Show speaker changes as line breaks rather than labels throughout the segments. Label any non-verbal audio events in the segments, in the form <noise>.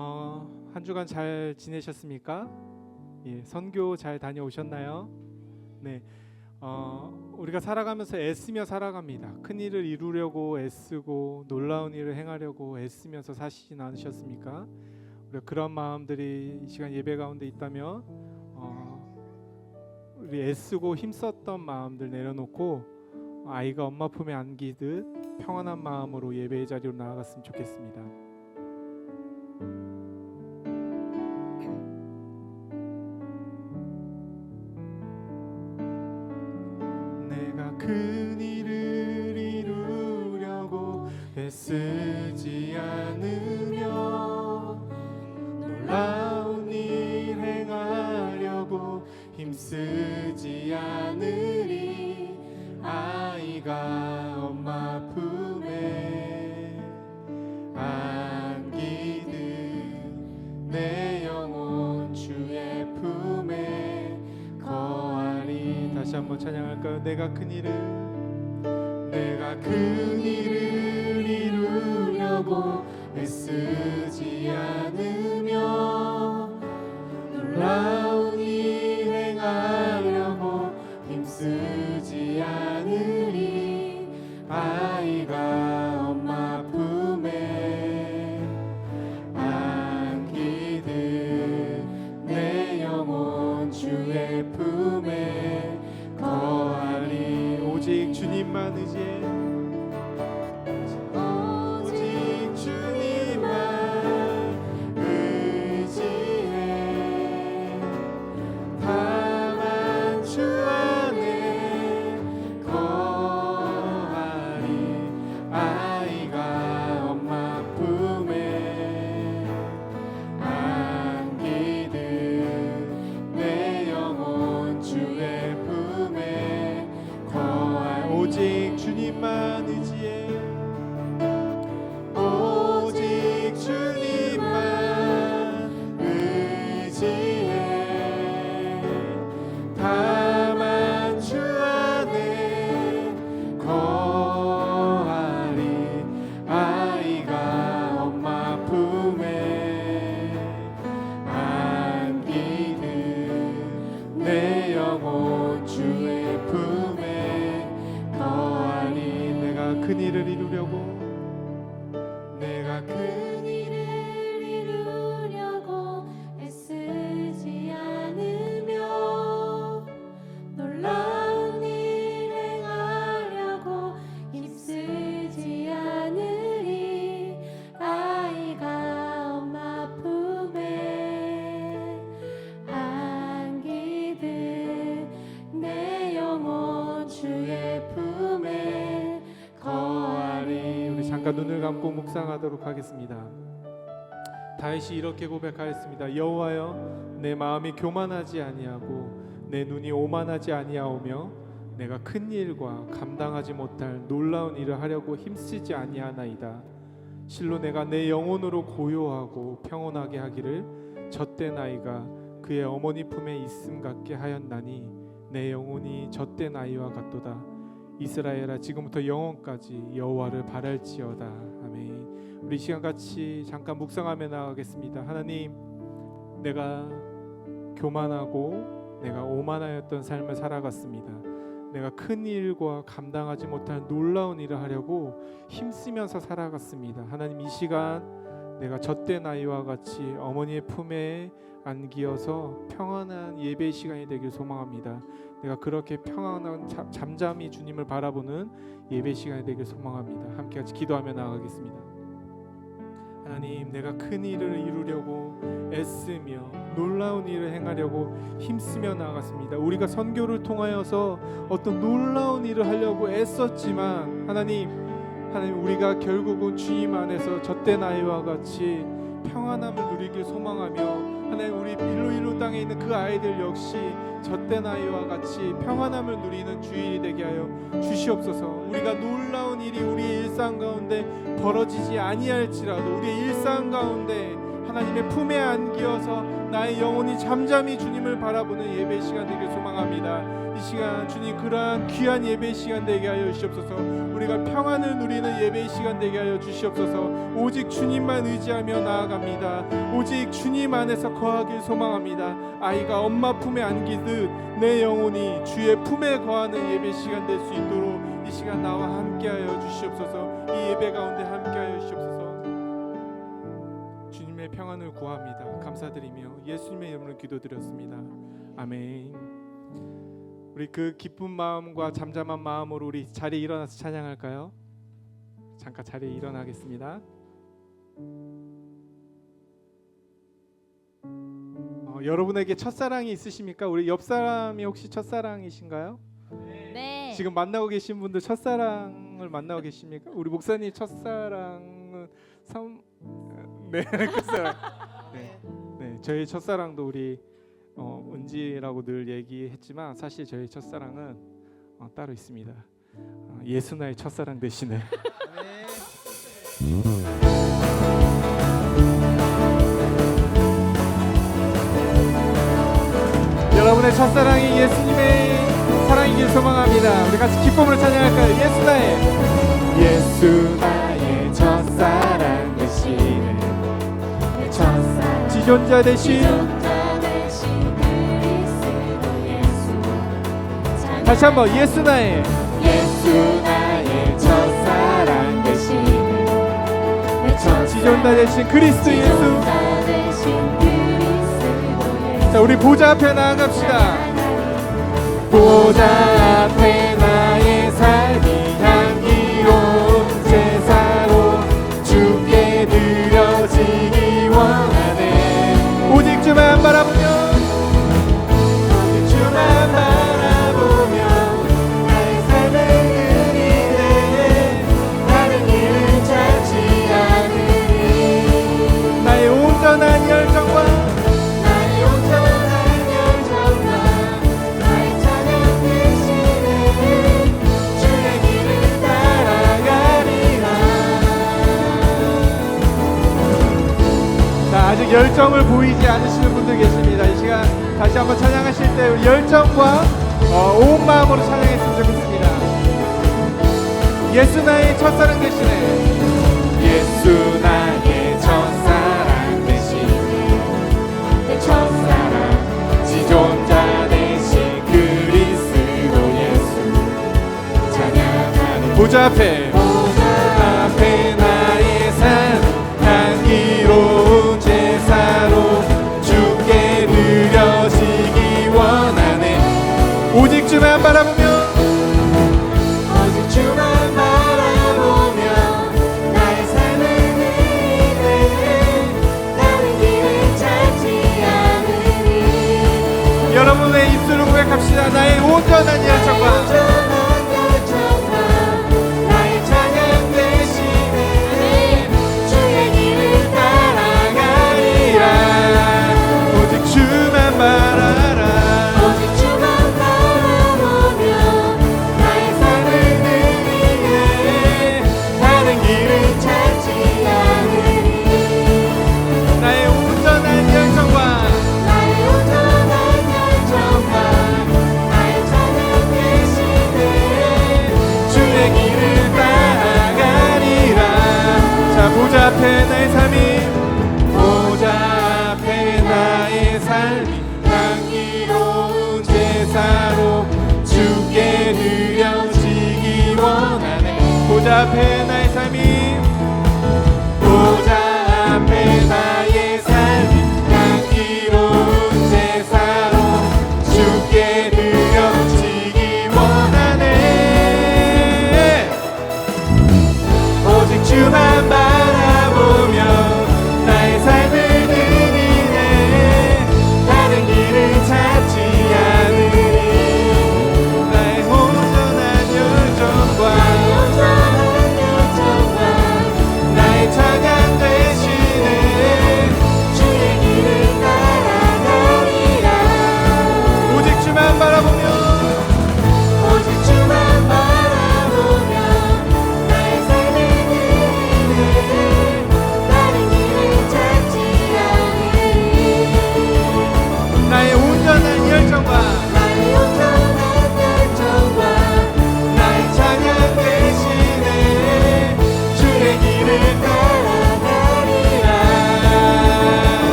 어, 한 주간 잘 지내셨습니까? 예, 선교 잘 다녀오셨나요? 네. 어, 우리가 살아가면서 애쓰며 살아갑니다. 큰 일을 이루려고 애쓰고 놀라운 일을 행하려고 애쓰면서 사시진 않으셨습니까? 우리가 그런 마음들이 이 시간 예배 가운데 있다면 어, 우리 애쓰고 힘썼던 마음들 내려놓고 아이가 엄마 품에 안기듯 평안한 마음으로 예배의 자리로 나아갔으면 좋겠습니다. 내가 큰 일을 내가 큰 잠깐 눈을 감고 묵상하도록 하겠습니다. 다윗이 이렇게 고백하였습니다. 여호와여, 내 마음이 교만하지 아니하고 내 눈이 오만하지 아니하오며 내가 큰 일과 감당하지 못할 놀라운 일을 하려고 힘쓰지 아니하나이다. 실로 내가 내 영혼으로 고요하고 평온하게 하기를 젖된 아이가 그의 어머니 품에 있음 같게 하였나니 내 영혼이 젖된 아이와 같도다. 이스라엘아 지금부터 영원까지 여호와를 바랄지어다 아멘. 우리 이 시간 같이 잠깐 묵상하며 나가겠습니다. 하나님, 내가 교만하고 내가 오만하였던 삶을 살아갔습니다. 내가 큰 일과 감당하지 못할 놀라운 일을 하려고 힘쓰면서 살아갔습니다. 하나님 이 시간 내가 젖된 아이와 같이 어머니의 품에 안기어서 평안한 예배 시간이 되길 소망합니다. 내가 그렇게 평안한 자- 잠잠히 주님을 바라보는 예배 시간이 되길 소망합니다. 함께 같이 기도하며 나아가겠습니다. 하나님, 내가 큰 일을 이루려고 애쓰며 놀라운 일을 행하려고 힘쓰며 나아갔습니다. 우리가 선교를 통하여서 어떤 놀라운 일을 하려고 애썼지만 하나님, 하나님 우리가 결국은 주님 안에서 젖된 아이와 같이 평안함을 누리길 소망하며 하나님 우리 일로일로 땅에 있는 그 아이들 역시 젖된 아이와 같이 평안함을 누리는 주일이 되게 하여 주시옵소서. 우리가 놀라운 일이 우리의 일상 가운데 벌어지지 아니할지라도 우리의 일상 가운데 하나님의 품에 안기어서 나의 영혼이 잠잠히 주님을 바라보는 예배 시간 되길 소망합니다. 이 시간 주님 그러한 귀한 예배 시간 되게 하여 주시옵소서. 우리가 평안을 누리는 예배 시간 되게 하여 주시옵소서. 오직 주님만 의지하며 나아갑니다. 오직 주님 안에서 거하길 소망합니다. 아이가 엄마 품에 안기듯 내 영혼이 주의 품에 거하는 예배 시간 될 수 있도록 이 시간 나와 함께하여 주시옵소서. 이 예배 가운데 함께하여 주시옵소서. 주님의 평안을 구합니다. 감사드리며 예수님의 이름으로 기도드렸습니다. 아멘 우리 그 기쁜 마음과 잠잠한 마음으로 우리 자리에 일어나서 찬양할까요? 잠깐 자리에 일어나겠습니다 어, 여러분에게 첫사랑이 있으십니까? 우리 옆 사람이 혹시 첫사랑이신가요?
네.
지금 만나고 계신 분들 첫사랑을 만나고 계십니까? 우리 목사님 첫사랑은 삼 네, <laughs> 끝사랑. 네. 네, 저희 첫사랑도 우리 어, 은지라고 늘 얘기했지만 사실 저희 첫사랑은 어, 따로 있습니다. 어, 예수나의 첫사랑 되시는 <laughs> 여러분의 첫사랑이 예수님의 사랑이길 소망합니다. 우리 같이 기쁨을 찬양할까요? 예수나의 예수나의 첫사랑
내 첫사랑
지존자 되신 다시 한번 예수 나의
예수 나의 첫사랑 되시는 내 첫사랑
되신 그리스도 예수.
지존자 되신 그리스도 예수
자 우리 보좌 앞에 나아갑시다.
보좌 앞에 나의 삶이 향기로운 제사로 주께 드려지기 원하네.
오직 주만 바라보며 보좌 앞에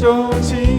究竟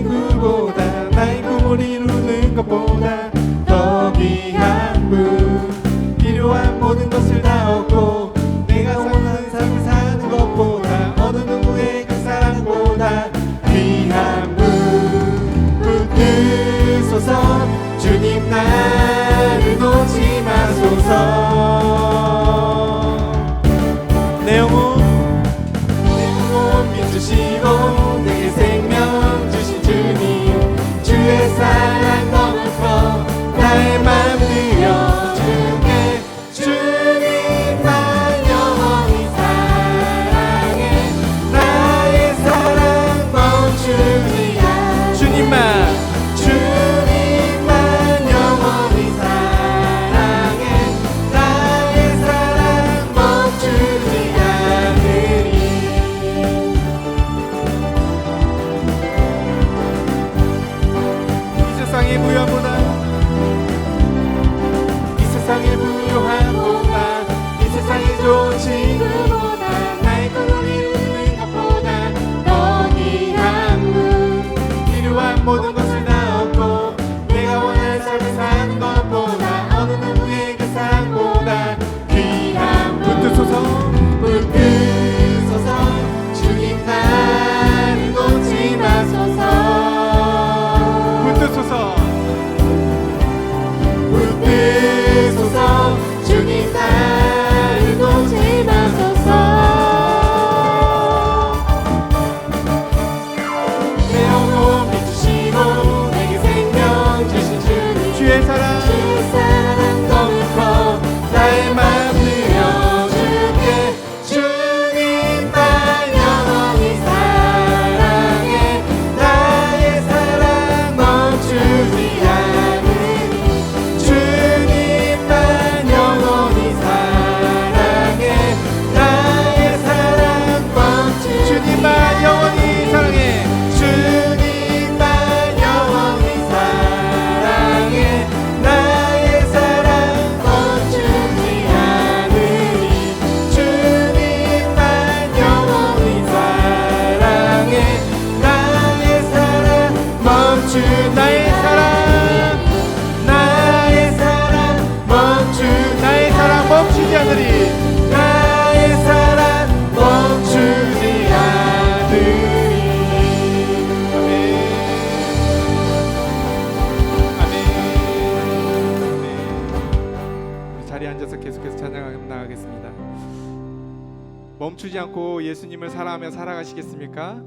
감사하며 살아가시겠습니까?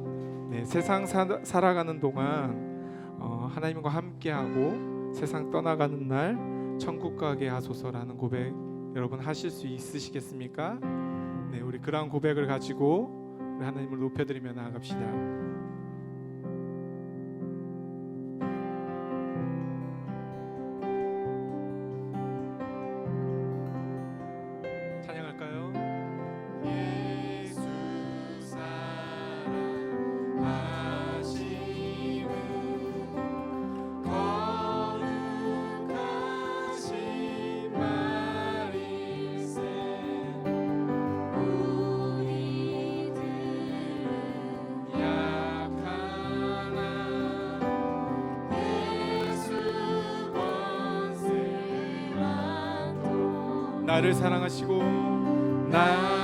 네, 세상 사, 살아가는 동안 어, 하나님과 함께하고 세상 떠나가는 날 천국 가게 하소서라는 고백 여러분 하실 수 있으시겠습니까? 네, 우리 그러한 고백을 가지고 하나님을 높여드리며 나아갑시다. 나를 사랑하시고 나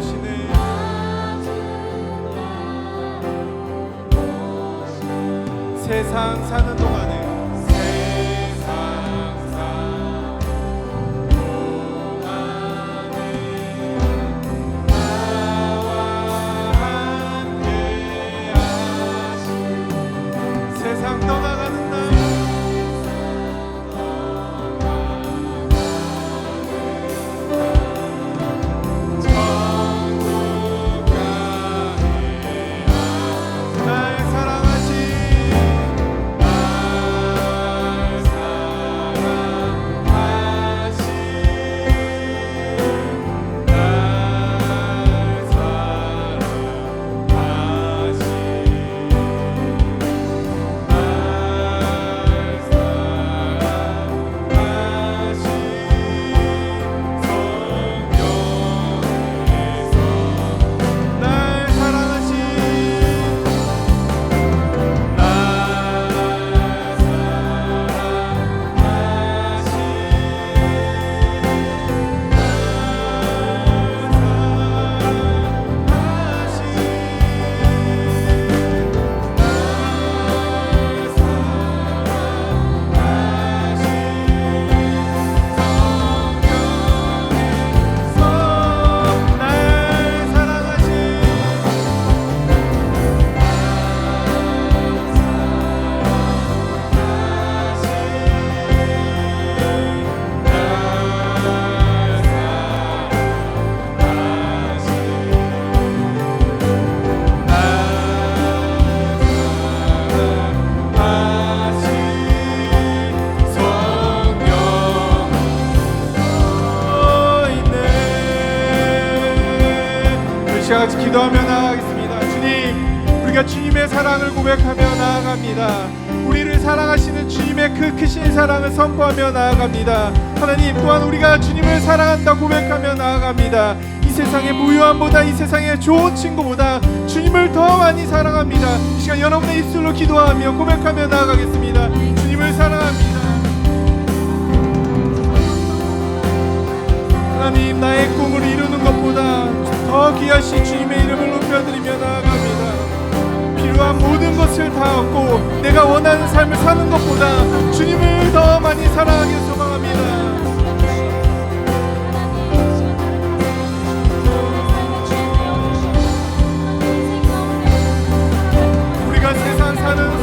세상 사는 나아갑니다. 우리를 사랑하시는 주님의 그 크신 사랑을 선포하며 나아갑니다. 하나님 또한 우리가 주님을 사랑한다 고백하며 나아갑니다. 이 세상의 무유함보다 이 세상의 좋은 친구보다 주님을 더 많이 사랑합니다. 이 시간 여러분의 입술로 기도하며 고백하며 나아가겠습니다. 주님을 사랑합니다. 하나님 나의 꿈을 이루는 것보다 더 귀하신 주님의 이름을 높여드리며 나아갑니다. 필요한 모든 것을 다 얻고 내가 원하는 삶을 사는 것보다 주님을 더 많이 사랑하기 소망합니다. 우리가 세상 사는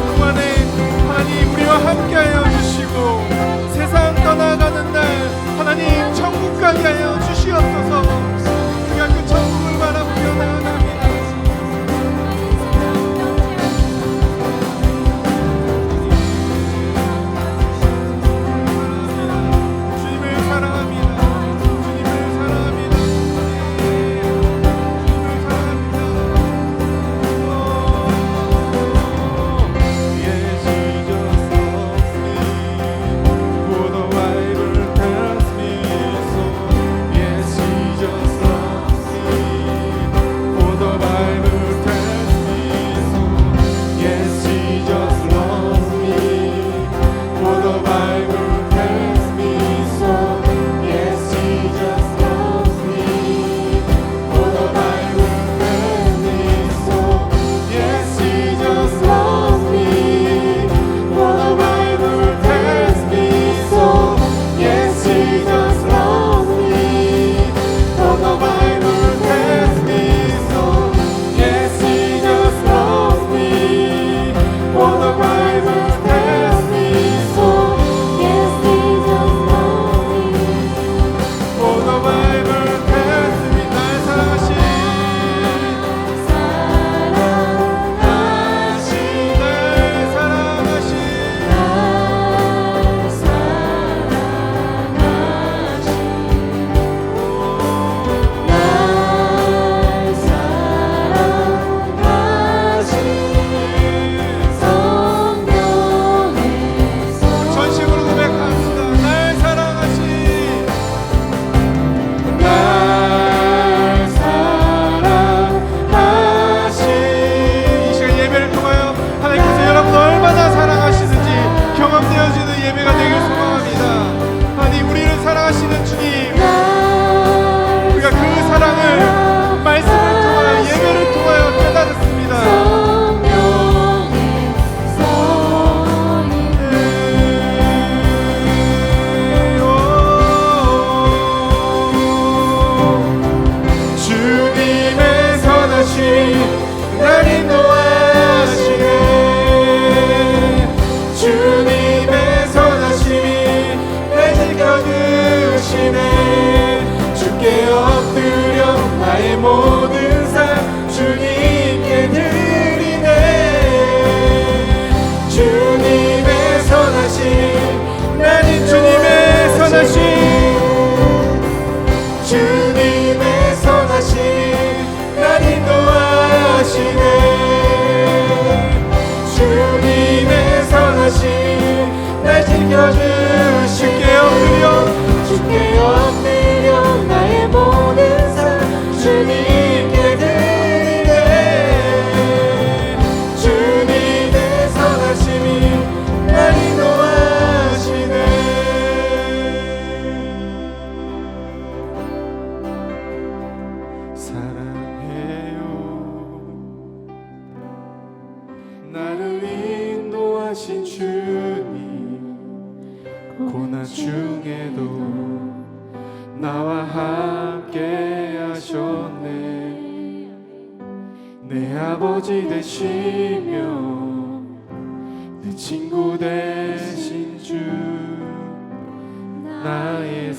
날지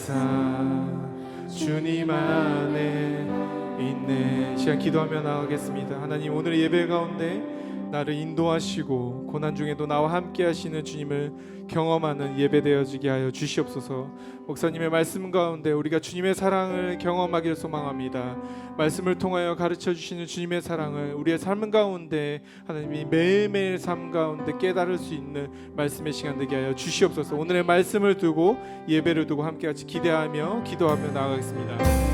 삶 주님
안에 있네. 이 시간 기도하며 나가겠습니다. 하나님 오늘 예배 가운데 나를 인도하시고 고난 중에도 나와 함께 하시는 주님을 경험하는 예배 되어지게 하여 주시옵소서 목사님의 말씀 가운데 우리가 주님의 사랑을 경험하기를 소망합니다 말씀을 통하여 가르쳐 주시는 주님의 사랑을 우리의 삶 가운데 하나님이 매일매일 삶 가운데 깨달을 수 있는 말씀의 시간 되게 하여 주시옵소서. 오늘의 말씀을 두고 예배를 두고 함께 같이 기대하며 기도하며 나아가겠습니다.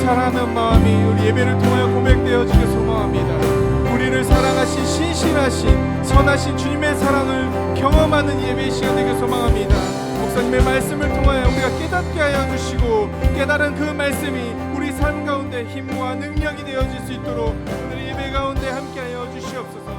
사랑하는 마음이 우리 예배를 통하여 고백되어지길 소망합니다. 우리를 사랑하신 신실하신 선하신 주님의 사랑을 경험하는 예배의 시간 되길 소망합니다. 목사님의 말씀을 통하여 우리가 깨닫게 하여 주시고 깨달은 그 말씀이 우리 삶 가운데 힘과 능력이 되어질 수 있도록 오늘 예배 가운데 함께하여 주시옵소서.